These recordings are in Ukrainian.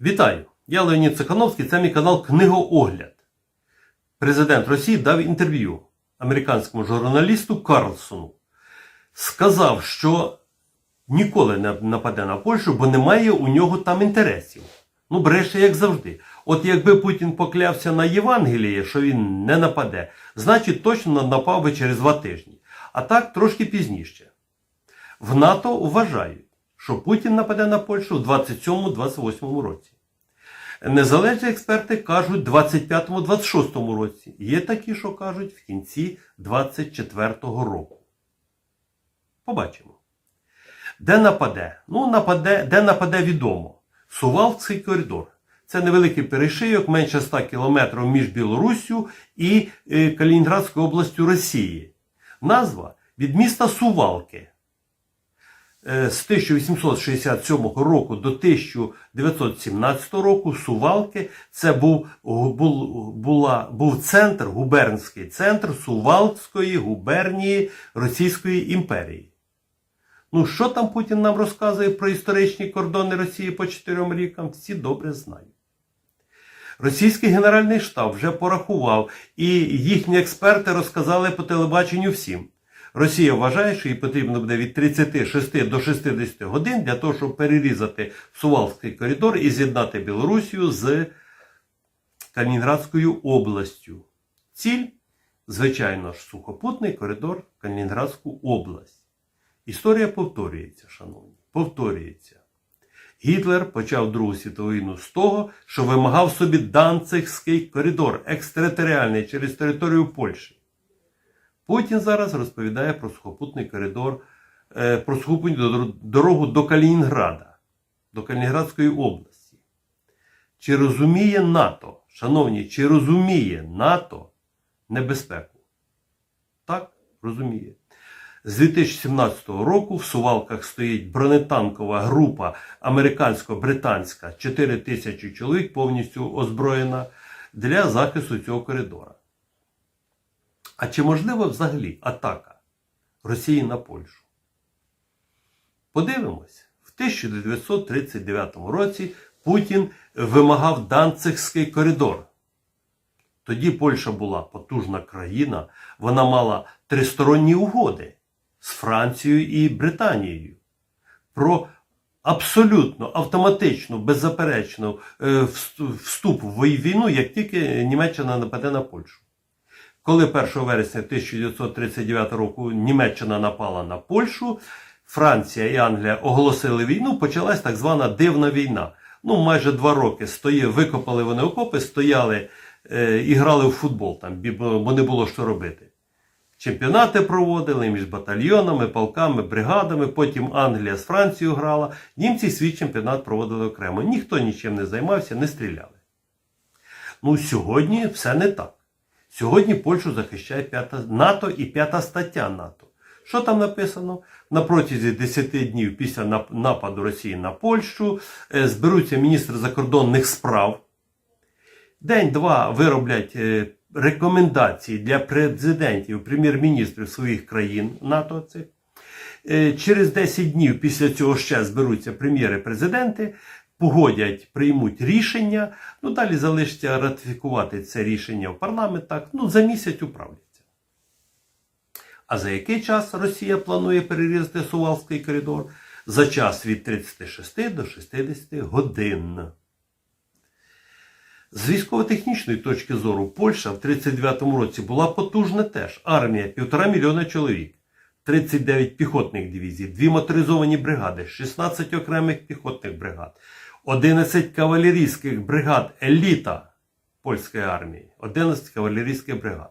Вітаю! Я Леонід Цехановський, це мій канал Книгоогляд. Президент Росії дав інтерв'ю американському журналісту Карлсону. Сказав, що ніколи не нападе на Польщу, бо немає у нього там інтересів. Ну, бреше, як завжди. От якби Путін поклявся на Євангеліє, що він не нападе, значить точно напав би через два тижні. А так трошки пізніше. В НАТО вважають, що Путін нападе на Польщу у 27-28 році. Незалежні експерти кажуть 25-26 році. Є такі, що кажуть в кінці 24-го року. Побачимо. Де нападе? Ну, нападе, де нападе відомо. Сувалський коридор. Це невеликий перешийок, менше 100 кілометрів між Білоруссю і е, Калінінградською областю Росії. Назва від міста Сувалки. Е, З 1867 року до 1917 року Сувалки це був, був, була, був центр, губернський центр Сувалської губернії Російської імперії. Ну, що там Путін нам розказує про історичні кордони Росії по чотирьом рікам, всі добре знають. Російський Генеральний штаб вже порахував, і їхні експерти розказали по телебаченню всім. Росія вважає, що їй потрібно буде від 36 до 60 годин для того, щоб перерізати Сувалський коридор і з'єднати Білорусію з Калінінградською областю. Ціль, звичайно ж, сухопутний коридор Калінінградську область. Історія повторюється, шановні, повторюється. Гітлер почав Другу світову війну з того, що вимагав собі Данцигський коридор, екстериторіальний через територію Польщі. Путін зараз розповідає про сухопутний коридор, е, про сухопутну дорогу до Калінінграда, до Калінінградської області. Чи розуміє НАТО, шановні, чи розуміє НАТО небезпеку? Так, розуміє. З 2017 року в Сувалках стоїть бронетанкова група американсько-британська 4 тисячі чоловік повністю озброєна для захисту цього коридора. А чи можлива взагалі атака Росії на Польщу? Подивимось, в 1939 році Путін вимагав Данцигський коридор. Тоді Польща була потужна країна, вона мала тристоронні угоди з Францією і Британією про абсолютно автоматичну, беззаперечну е, вступ в війну, як тільки Німеччина нападе на Польщу. Коли 1 вересня 1939 року Німеччина напала на Польщу, Франція і Англія оголосили війну, почалась так звана дивна війна. Ну, майже два роки стої, викопали вони окопи, стояли е, і грали в футбол, там, бо не було що робити. Чемпіонати проводили між батальйонами, полками, бригадами. Потім Англія з Францією грала. Німці свій чемпіонат проводили окремо. Ніхто нічим не займався, не стріляли. Ну, сьогодні все не так. Сьогодні Польщу захищає п'ята НАТО і п'ята стаття НАТО. Що там написано? На протязі 10 днів після нападу Росії на Польщу е, зберуться міністри закордонних справ. День-два вироблять е, рекомендації для президентів, прем'єр-міністрів своїх країн НАТО. Цих. Е, через 10 днів після цього ще зберуться прем'єри-президенти, погодять, приймуть рішення. Ну, далі залишиться ратифікувати це рішення в парламентах. Ну, за місяць управляться. А за який час Росія планує перерізати Сувалський коридор? За час від 36 до 60 годин. З військово-технічної точки зору Польща в 1939 році була потужна теж. Армія півтора мільйона чоловік, 39 піхотних дивізій, 2 моторизовані бригади, 16 окремих піхотних бригад, 11 кавалерійських бригад, еліта польської армії, 11 кавалерійських бригад.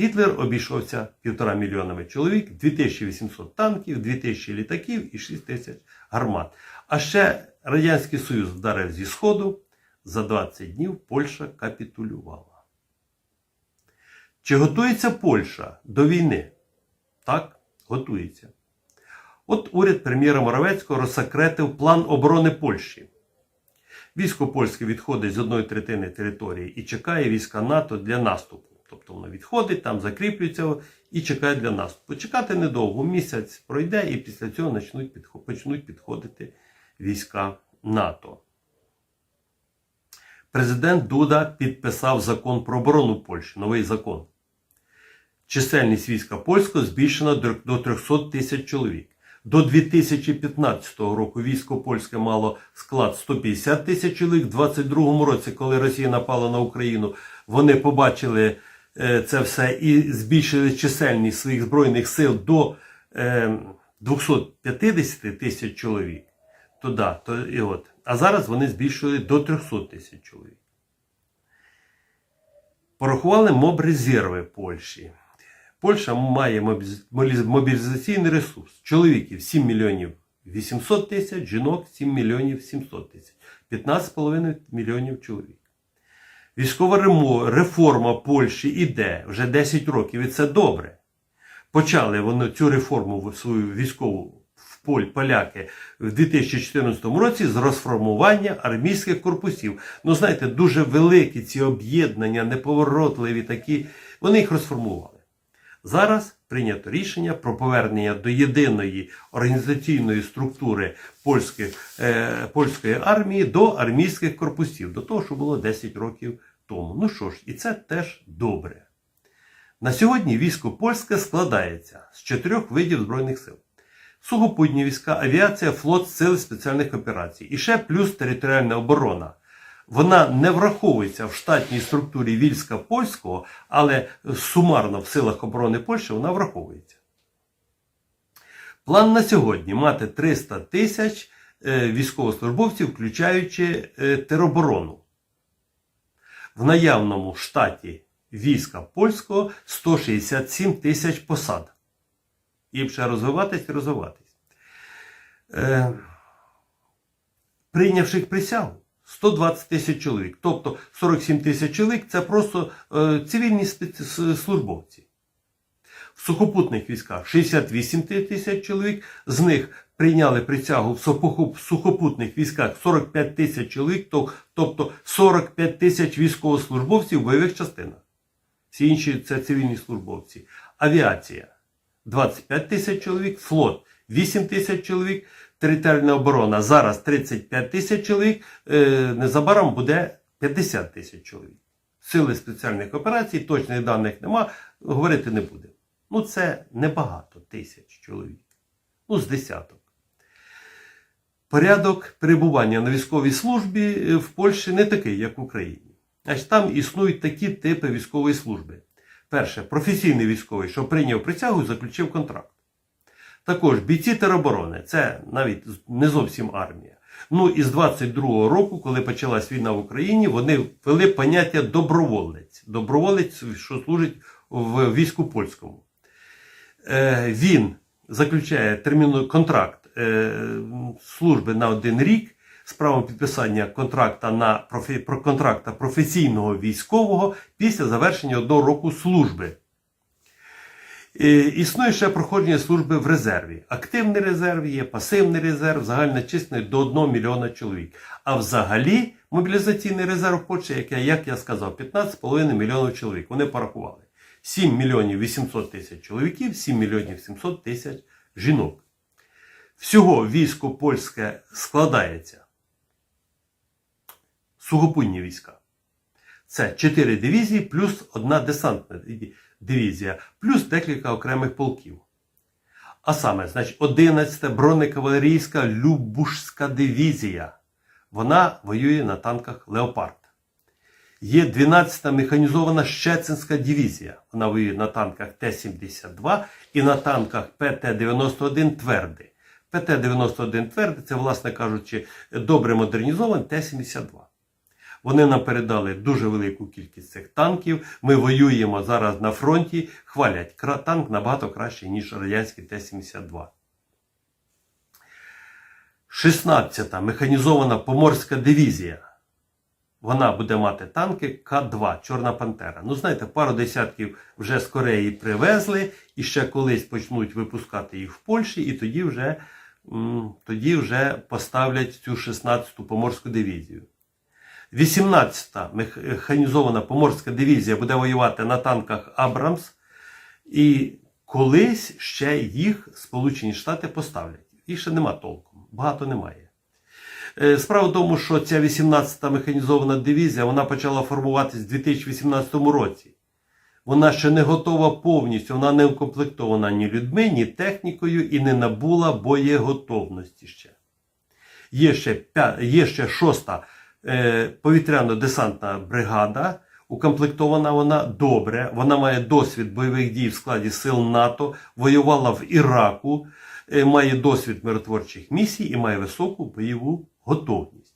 Гітлер обійшовся півтора мільйонами чоловік, 2800 танків, 2000 літаків і 6 тисяч гармат. А ще Радянський Союз вдарив зі Сходу. За 20 днів Польща капітулювала. Чи готується Польща до війни? Так, готується. От уряд прем'єра Моровецького розсекретив план оборони Польщі. Військо польське відходить з одної третини території і чекає війська НАТО для наступу. Тобто воно відходить, там закріплюється і чекає для наступу. Чекати недовго, місяць пройде, і після цього почнуть підходити війська НАТО. президент Дуда підписав закон про оборону Польщі, новий закон. Чисельність війська польського збільшена до до 300 тисяч чоловік. До 2015 року військо польське мало склад 150 тисяч чоловік. У 22 році, коли Росія напала на Україну, вони побачили е, це все і збільшили чисельність своїх збройних сил до е, 250 тисяч чоловік. То да, то і от. А зараз вони збільшили до 300 тисяч чоловік. Порахували моб-резерви Польщі. Польща має мобілізаційний ресурс. Чоловіків 7 мільйонів 800 тисяч, жінок 7 мільйонів 700 тисяч. 15,5 мільйонів чоловік. Військова реформа Польщі іде вже 10 років, і це добре. Почали вони цю реформу свою військову в Поль поляки в 2014 році з розформування армійських корпусів. Ну, знаєте, дуже великі ці об'єднання, неповоротливі такі. Вони їх розформували. Зараз прийнято рішення про повернення до єдиної організаційної структури польських, е, польської армії до армійських корпусів, до того, що було 10 років тому. Ну що ж, і це теж добре. На сьогодні військо польське складається з чотирьох видів збройних сил: сухопутні війська, авіація, флот, сили спеціальних операцій. І ще плюс територіальна оборона. Вона не враховується в штатній структурі війська польського, але сумарно в силах оборони Польщі вона враховується. План на сьогодні мати 300 тисяч е, військовослужбовців, включаючи е, тероборону. В наявному штаті війська польського 167 тисяч посад. І ще розвиватись і розвиватись. Е, прийнявши присягу 120 тисяч чоловік. Тобто 47 тисяч чоловік це просто е, цивільні службовці. В сухопутних військах 68 тисяч чоловік, з них прийняли присягу в сухопутних військах 45 тисяч чоловік, тобто 45 тисяч військовослужбовців в бойових частинах. Всі інші це цивільні службовці. Авіація 25 тисяч чоловік, флот 8 тисяч чоловік, територіальна оборона зараз 35 тисяч чоловік, е, незабаром буде 50 тисяч чоловік. Сили спеціальних операцій, точних даних нема, говорити не буде. Ну, це небагато тисяч чоловік. Ну, з десяток. Порядок перебування на військовій службі е, в Польщі не такий, як в Україні. Значить, там існують такі типи військової служби. Перше, професійний військовий, що прийняв присягу і заключив контракт. Також бійці тероборони, це навіть не зовсім армія. Ну і з 22-го року, коли почалась війна в Україні, вони ввели поняття доброволець. Доброволець, що служить в війську польському. Е, він заключає терміну контракт е, служби на один рік з правом підписання контракта на профі, про контракта професійного військового після завершення одного року служби. Е, Існує ще проходження служби в резерві. Активний резерв є, пасивний резерв, загальна численність до 1 мільйона чоловік. А взагалі мобілізаційний резерв Польщі, як я, як я сказав, 15,5 мільйонів чоловік. Вони порахували. 7 мільйонів 800 тисяч чоловіків, 7 мільйонів 700 тисяч жінок. Всього військо польське складається. Сухопутні війська. Це 4 дивізії плюс одна десантна дивізія, плюс декілька окремих полків. А саме, значить, 11-та бронекавалерійська Любушська дивізія. Вона воює на танках Леопард. Є 12-та механізована Щецинська дивізія. Вона воює на танках Т-72 і на танках ПТ-91 Твердий. ПТ-91 Твердий це, власне кажучи, добре модернізований Т-72. Вони нам передали дуже велику кількість цих танків. Ми воюємо зараз на фронті. Хвалять танк набагато краще, ніж радянський Т-72. 16-та механізована поморська дивізія. Вона буде мати танки К-2, Чорна Пантера. Ну, знаєте, пару десятків вже з Кореї привезли і ще колись почнуть випускати їх в Польщі, і тоді вже, тоді вже поставлять цю 16-ту поморську дивізію. 18-та механізована поморська дивізія буде воювати на танках Абрамс, і колись ще їх Сполучені Штати поставлять. Їх ще нема толком, багато немає. Е, Справа в тому, що ця 18-та механізована дивізія вона почала формуватись у 2018 році. Вона ще не готова повністю, вона не укомплектована ні людьми, ні технікою і не набула боєготовності ще. Є ще, є ще шоста повітряно-десантна бригада. Укомплектована вона добре. Вона має досвід бойових дій в складі сил НАТО, воювала в Іраку, е, має досвід миротворчих місій і має високу бойову готовність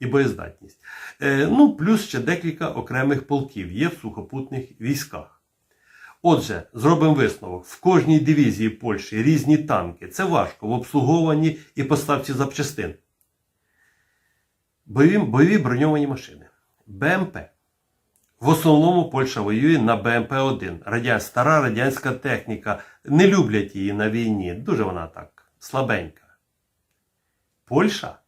і боєздатність. Е, ну, плюс ще декілька окремих полків є в сухопутних військах. Отже, зробимо висновок. В кожній дивізії Польщі різні танки. Це важко в обслуговуванні і поставці запчастин. Бойові, бойові броньовані машини. БМП. В основному Польща воює на БМП-1. Радя... Стара радянська техніка. Не люблять її на війні. Дуже вона так слабенька. Польща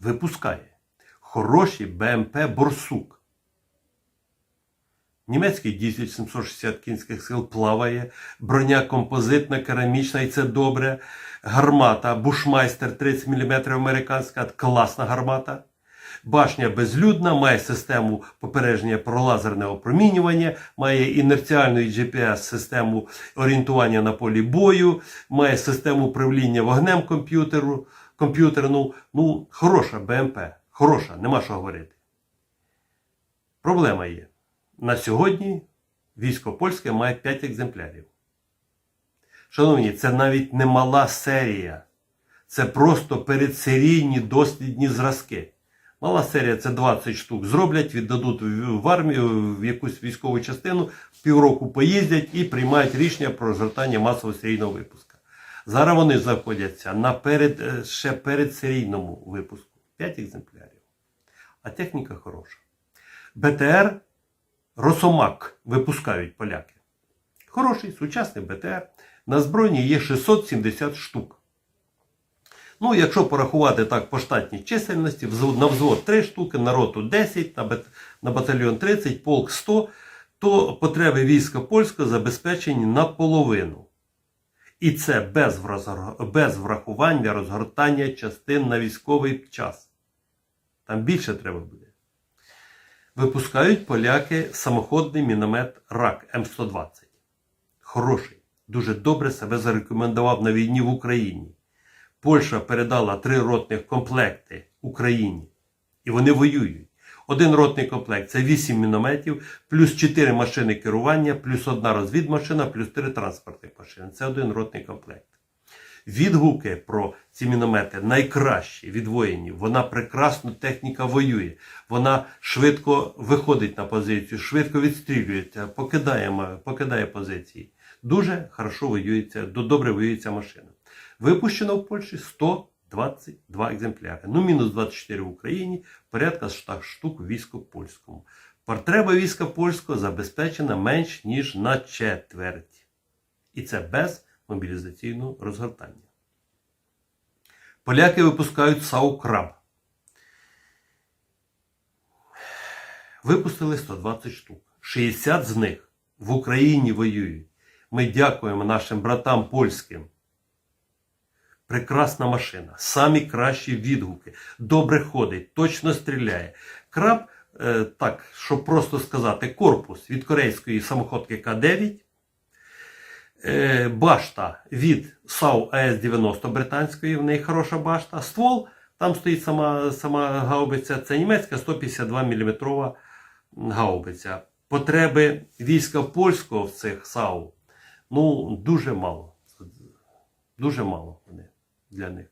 випускає хороші БМП Борсук. Німецький дізель 760 кінських сил плаває, броня композитна, керамічна, і це добре. Гармата Бушмайстер 30 мм американська, класна гармата. Башня безлюдна, має систему попередження про лазерне опромінювання, має інерціальну GPS-систему орієнтування на полі бою, має систему управління вогнем комп'ютеру, комп'ютерну. Ну, хороша БМП, хороша, нема що говорити. Проблема є. На сьогодні військо польське має 5 екземплярів. Шановні, це навіть не мала серія. Це просто передсерійні дослідні зразки. Мала серія це 20 штук. Зроблять, віддадуть в армію, в якусь військову частину, півроку поїздять і приймають рішення про розгортання масового серійного випуска. Зараз вони знаходяться на перед, е, ще передсерійному випуску. 5 екземплярів. А техніка хороша. БТР Росомак випускають поляки. Хороший сучасний БТР. На збройні є 670 штук. Ну, якщо порахувати так по штатній чисельності, на взвод 3 штуки, на роту 10, на, батальйон 30, полк 100, то потреби війська польського забезпечені наполовину. І це без, без врахування розгортання частин на військовий час. Там більше треба буде. Випускають поляки самоходний міномет РАК М120. Хороший, дуже добре себе зарекомендував на війні в Україні. Польща передала три ротних комплекти Україні. І вони воюють. Один ротний комплект це 8 мінометів, плюс 4 машини керування, плюс одна розвідмашина, плюс 3 транспортних машини. Це один ротний комплект. Відгуки про ці міномети найкращі від воїнів. Вона прекрасно техніка воює. Вона швидко виходить на позицію, швидко відстрілюється, покидає, покидає позиції. Дуже хорошо воюється, добре воюється машина. Випущено в Польщі 122 екземпляри. Ну, мінус 24 в Україні, порядка 100 штук в війську польському. Потреба війська польського забезпечена менш ніж на четверть. І це без мобілізаційного розгортання. Поляки випускають САУ Краб. Випустили 120 штук. 60 з них в Україні воюють. Ми дякуємо нашим братам польським. Прекрасна машина, самі кращі відгуки, добре ходить, точно стріляє. Краб, е, так, щоб просто сказати, корпус від корейської самоходки К-9, е, башта від САУ АС-90 британської, в неї хороша башта, ствол, там стоїть сама, сама гаубиця, це німецька 152 мм гаубиця. Потреби війська польського в цих САУ ну, дуже мало. Дуже мало вони для них.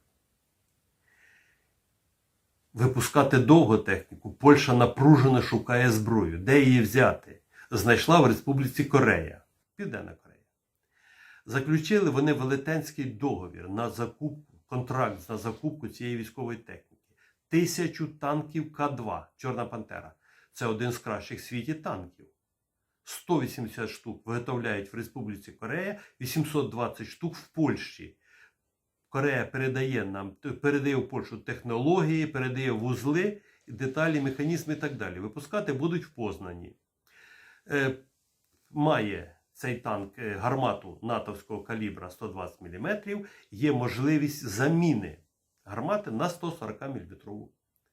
Випускати довго техніку. Польща напружено шукає зброю. Де її взяти? Знайшла в Республіці Корея. Південна Корея. Заключили вони велетенський договір на закупку, контракт на закупку цієї військової техніки. Тисячу танків К-2, Чорна Пантера. Це один з кращих в світі танків. 180 штук виготовляють в Республіці Корея, 820 штук в Польщі. Корея передає нам, передає в Польщу технології, передає вузли, деталі, механізми і так далі. Випускати будуть в Познані. Е, має цей танк е, гармату натовського калібра 120 мм, є можливість заміни гармати на 140 мм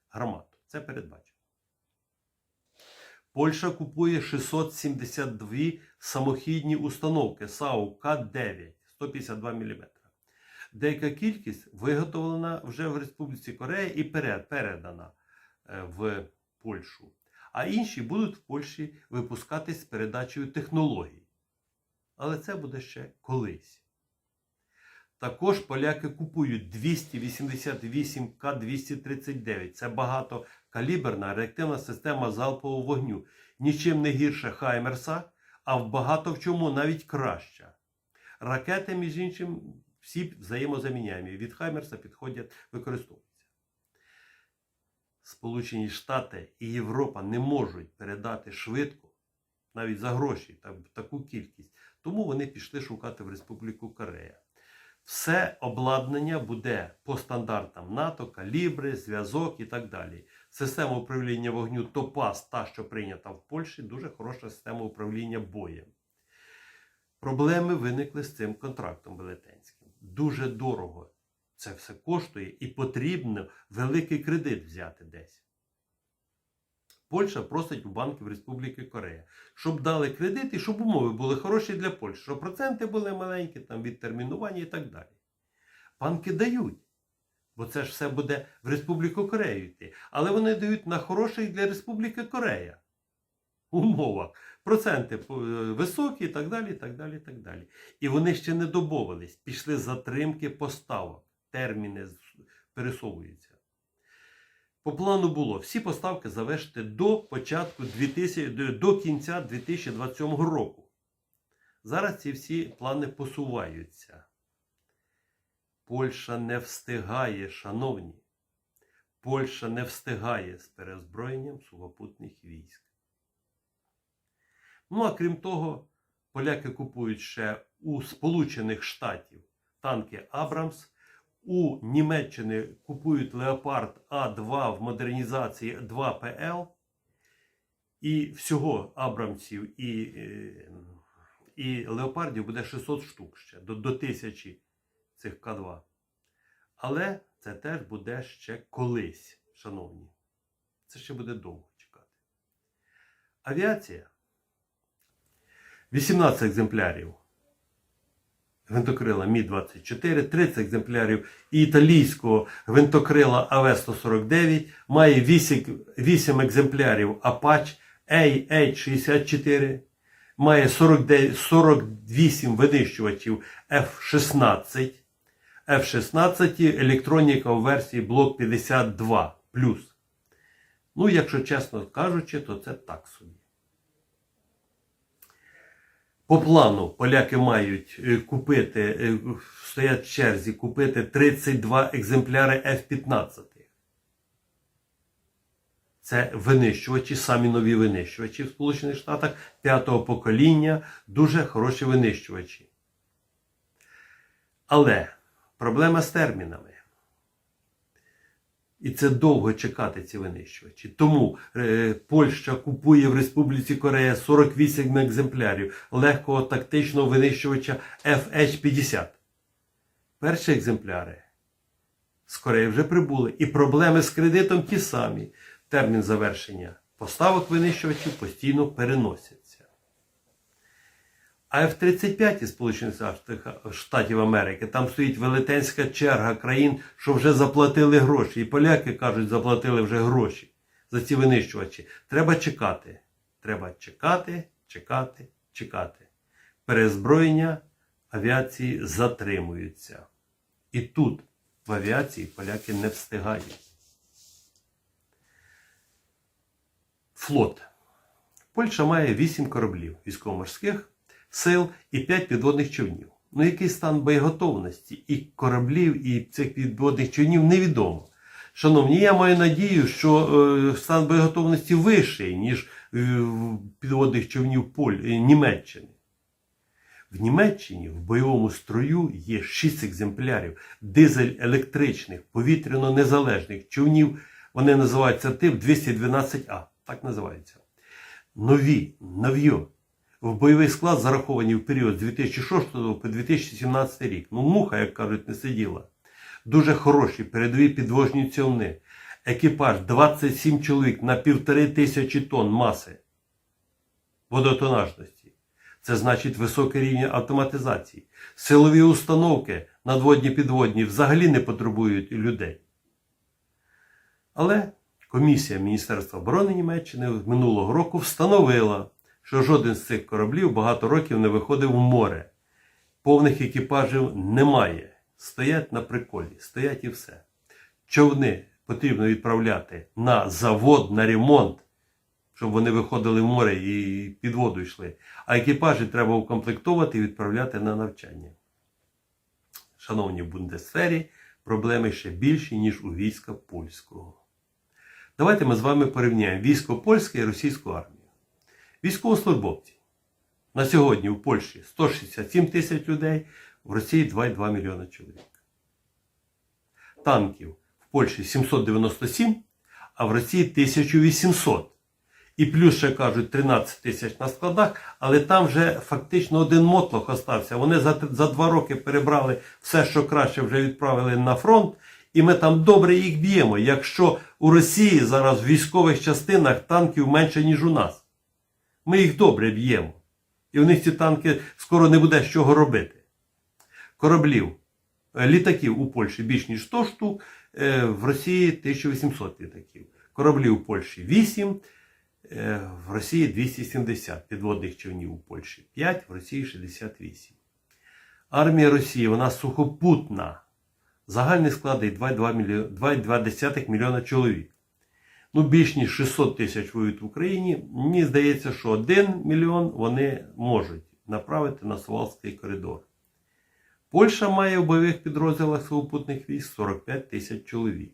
гармату. Це передбачено. Польща купує 672 самохідні установки САУ К-9 152 мм. Деяка кількість виготовлена вже в Республіці Корея і передана е, в Польщу. А інші будуть в Польщі випускатись з передачею технологій. Але це буде ще колись. Також поляки купують 288 К-239. Це багатокаліберна реактивна система залпового вогню. Нічим не гірше Хаймерса, а в багато в чому навіть краща. Ракети, між іншим, всі взаємозаміняємі. Від Хаймерса підходять, використовуються. Сполучені Штати і Європа не можуть передати швидко, навіть за гроші, так, таку кількість. Тому вони пішли шукати в Республіку Корея. Все обладнання буде по стандартам НАТО, калібри, зв'язок і так далі. Система управління вогню Топаз, та, що прийнята в Польщі, дуже хороша система управління боєм. Проблеми виникли з цим контрактом велетенським. Дуже дорого це все коштує і потрібно великий кредит взяти десь. Польща просить у банків Республіки Корея, щоб дали кредит і щоб умови були хороші для Польщі, щоб проценти були маленькі, там відтермінування і так далі. Банки дають, бо це ж все буде в Республіку Корею йти. Але вони дають на хороших для Республіки Корея умовах. Проценти е, високі і так далі, і так далі, і так далі. І вони ще не домовились, пішли затримки поставок, терміни пересовуються. По плану було всі поставки завершити до початку 2000, до- до кінця 2027 року. Зараз ці всі плани посуваються. Польща не встигає, шановні. Польща не встигає з перезброєнням сухопутних військ. Ну а крім того, поляки купують ще у Сполучених Штатів танки Абрамс. У Німеччини купують Леопард А2 в модернізації 2ПЛ. І всього Абрамсів і, е, і Леопардів буде 600 штук ще до, до тисячі цих К2. Але це теж буде ще колись, шановні. Це ще буде довго чекати. Авіація. 18 екземплярів. Гвинтокрила Мі-24, 30 екземплярів італійського гвинтокрила АВ-149, має 8, 8 екземплярів Apache AH-64, має 49, 48 винищувачів F-16, F-16 електроніка у версії блок 52 Ну, якщо чесно кажучи, то це так собі. По плану поляки мають е, купити, е, стоять в черзі купити 32 екземпляри F-15. Це винищувачі, самі нові винищувачі в Сполучених Штатах п'ятого покоління, дуже хороші винищувачі. Але проблема з термінами. І це довго чекати ці винищувачі. Тому е, Польща купує в Республіці Корея 48 екземплярів легкого тактичного винищувача FH-50. Перші екземпляри з Кореї вже прибули. І проблеми з кредитом ті самі. Термін завершення поставок винищувачів постійно переносяться. А F-35 Сполучених Штатів Америки, там стоїть велетенська черга країн, що вже заплатили гроші. І поляки кажуть, заплатили вже гроші за ці винищувачі. Треба чекати. Треба чекати, чекати, чекати. Перезброєння авіації затримуються. І тут в авіації поляки не встигають. Флот. Польща має 8 кораблів військово-морських сил і 5 підводних човнів. Ну, який стан боєготовності і кораблів, і цих підводних човнів невідомо. Шановні, я маю надію, що е, стан боєготовності вищий, ніж е, підводних човнів Поль... е, Німеччини. В Німеччині в бойовому строю є 6 екземплярів дизель-електричних, повітряно-незалежних човнів. Вони називаються тип 212А. Так називаються. Нові, нов'йо. В бойовий склад зараховані в період з 2006 по 2017 рік. Ну, муха, як кажуть, не сиділа. дуже хороші передові підвожні човни. Екіпаж 27 чоловік на півтори тисячі тонн маси водотонажності. Це значить високий рівень автоматизації. Силові установки надводні підводні взагалі не потребують людей. Але комісія Міністерства оборони Німеччини минулого року встановила, що жоден з цих кораблів багато років не виходив в море. Повних екіпажів немає. Стоять на приколі, стоять і все. Човни потрібно відправляти на завод, на ремонт, щоб вони виходили в море і під воду йшли. А екіпажі треба укомплектовувати і відправляти на навчання. Шановні в бундесфері, проблеми ще більші, ніж у війська польського. Давайте ми з вами порівняємо військо польське і російську армію. Військовослужбовці. На сьогодні в Польщі 167 тисяч людей, в Росії 2,2 мільйона чоловік. Танків в Польщі 797, а в Росії 1800. І плюс ще кажуть 13 тисяч на складах, але там вже фактично один мотлох остався. Вони за, за два роки перебрали все, що краще, вже відправили на фронт, і ми там добре їх б'ємо. Якщо у Росії зараз в військових частинах танків менше, ніж у нас, ми їх добре б'ємо. І в них ці танки скоро не буде з чого робити. Кораблів, е, літаків у Польщі більш ніж 100 штук, е, в Росії 1800 літаків. Кораблів у Польщі 8, е, в Росії 270 підводних човнів у Польщі 5, в Росії 68. Армія Росії вона сухопутна. Загальний склад 2,2 мільйо- 2,2 мільйона чоловік. Ну, більш ніж 600 тисяч воюють в Україні. Мені здається, що 1 мільйон вони можуть направити на Сувалський коридор. Польща має в бойових підрозділах сухопутних військ 45 тисяч чоловік.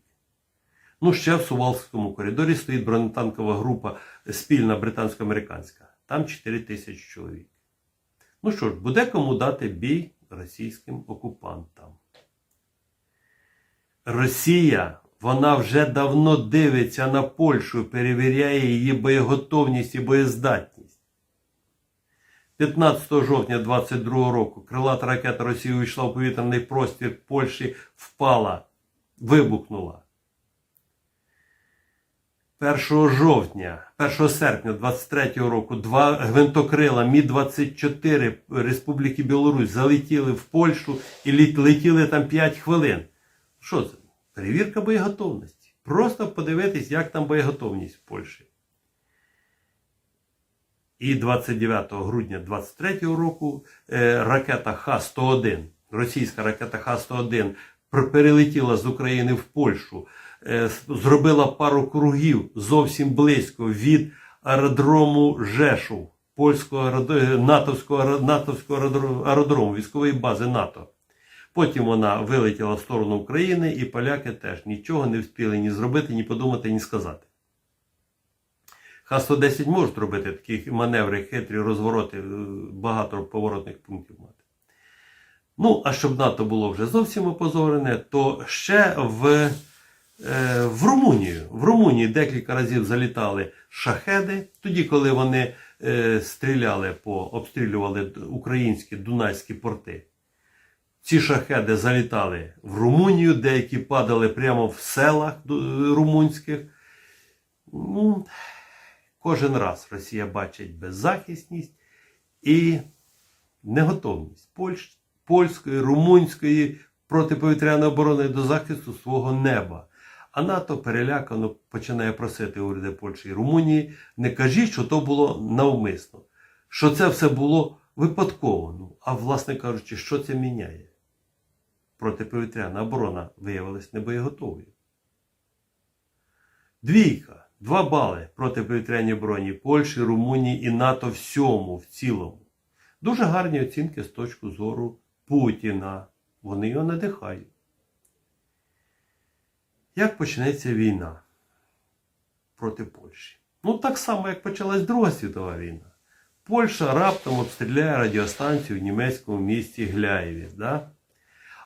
Ну, ще в Сувалському коридорі стоїть бронетанкова група спільна британсько-американська. Там 4 тисячі чоловік. Ну що ж, буде кому дати бій російським окупантам. Росія, вона вже давно дивиться на Польщу, перевіряє її боєготовність і боєздатність. 15 жовтня 22 року крилата ракета Росії увійшла в повітряний простір Польщі, впала, вибухнула. 1 жовтня, 1 серпня 23 року два гвинтокрила Мі-24 Республіки Білорусь залетіли в Польщу і летіли там 5 хвилин. Що це? Перевірка боєготовності. Просто подивитись, як там боєготовність в Польщі. І 29 грудня 23 року е, ракета Х-101, російська ракета Х-101 перелетіла з України в Польщу, е, зробила пару кругів зовсім близько від аеродрому Жешув, польського е, натовського, натовського аеродрому, військової бази НАТО. Потім вона вилетіла в сторону України, і поляки теж нічого не встигли ні зробити, ні подумати, ні сказати. Х-110 можуть робити такі маневри, хитрі розвороти, е, багато поворотних пунктів мати. Ну, а щоб НАТО було вже зовсім опозорене, то ще в, е, в Румунію. В Румунії декілька разів залітали шахеди, тоді, коли вони е, стріляли по обстрілювали українські дунайські порти. Ці шахеди залітали в Румунію, деякі падали прямо в селах румунських. Ну, кожен раз Росія бачить беззахисність і неготовність Польщ, польської, румунської протиповітряної оборони до захисту свого неба. А НАТО перелякано починає просити уряди Польщі і Румунії, не кажіть, що то було навмисно, що це все було випадково. Ну, а власне кажучи, що це міняє? Протиповітряна оборона виявилась небоєготовою. Двійка. Два бали протиповітряній обороні Польщі, Румунії і НАТО всьому в цілому. Дуже гарні оцінки з точки зору Путіна. Вони його надихають. Як почнеться війна проти Польщі? Ну, так само, як почалась Друга світова війна. Польща раптом обстріляє радіостанцію в німецькому місті Гляєві. Да?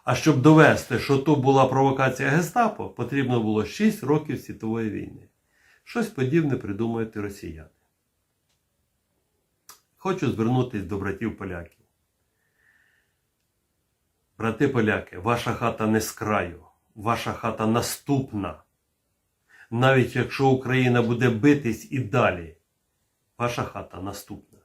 А щоб довести, що то була провокація Гестапо, потрібно було 6 років світової війни. Щось подібне придумають росіяни. Хочу звернутися до братів поляків. Брати поляки, ваша хата не з краю. ваша хата наступна. Навіть якщо Україна буде битись і далі, ваша хата наступна.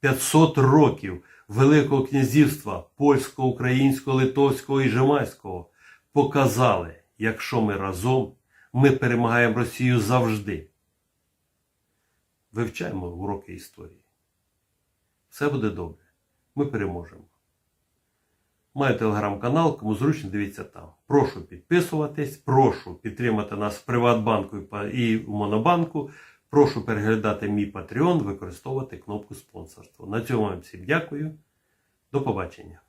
500 років Великого князівства польського, українського, литовського і жемайського показали, якщо ми разом, ми перемагаємо Росію завжди. Вивчаємо уроки історії. Все буде добре. Ми переможемо. Маю телеграм-канал, кому зручно дивіться там. Прошу підписуватись, прошу підтримати нас в Приватбанку і в Монобанку. Прошу переглядати мій Patreon, використовувати кнопку спонсорства. На цьому вам всім дякую. До побачення.